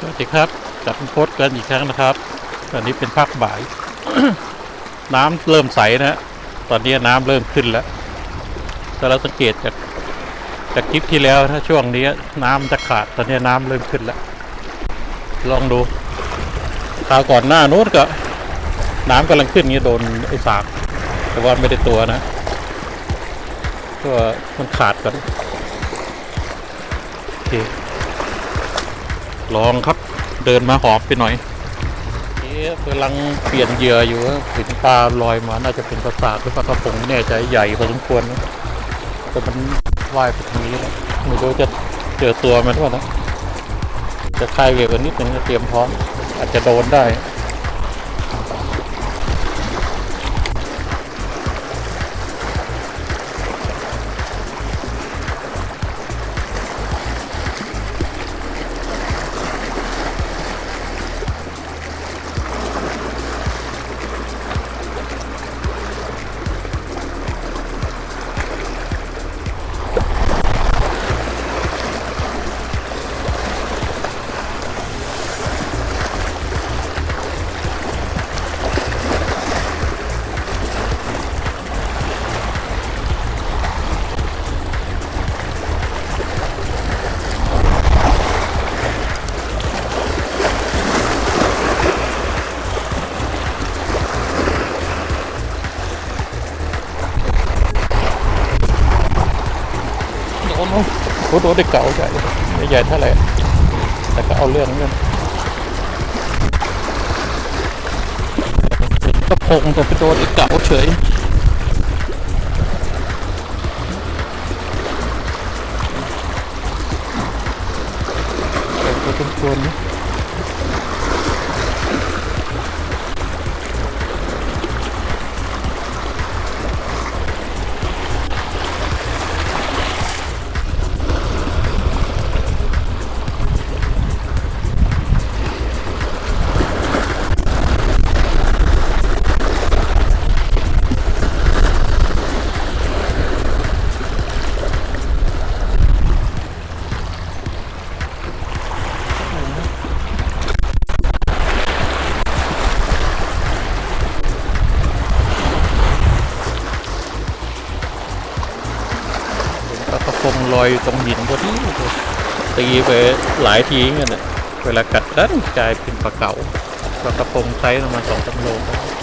สวัสดีครับกลับมาโพสต์กันอีกครั้งนะครับ ตอนนี้เป็นภาคบ่าย น้ำเริ่มใสนะตอนนี้น้ำเริ่มขึ้นแล้วถ้าเราสังเกตจากจากคลิปที่แล้วถ้าช่วงนี้น้ำจะขาดตอนนี้น้ำเริ่มขึ้นแล้ว ลองดูคราวก่อนหน้านู้นก็ น้ำกำลังขึ้นนี้โดนไอ้สากแต่ว่าไม่ได้ตัวนะก็มันขาดก่อนโอเค ลองครับเดินมาหอบไปหน่อยเอ๊ะกำลังเปลี่ยนเหยื่ออยู่ว่าเห็นปลาลอยมาน่าจะเป็นปลาสาหรือปลากระพงไม่แน่ใจใหญ่พอสมควรนะแต่มันว่ายไปทางนี้แล้วไม่รู้จะเจอตัวมันหรือเปล่านะจะคลายเวทกันนิดนึงเตรียมพร้อมอาจจะโดนได้ โหโอ้โหได้เก่าใหญ่ไม่ใหญ่เท่าไหร่แต่ก็เอาเรื่องเหมือนกันก็พงแต่ไปโดนไอ้เก่าเฉยแต่ก็ต้องควรนะ อยอยู่ตรงหินพอดีตีไปหลายทีเงี้ยนะเวลากัดดันกลายเป็นปลาเก๋าปลากระพงไซส์ประมาณสองสามโลไ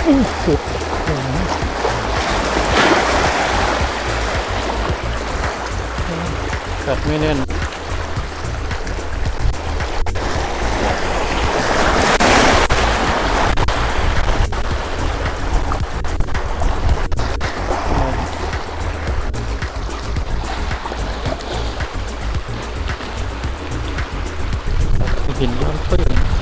ด้สุดกัดไม่แน่นหินย้อนตื้นครับไปนะครับเอ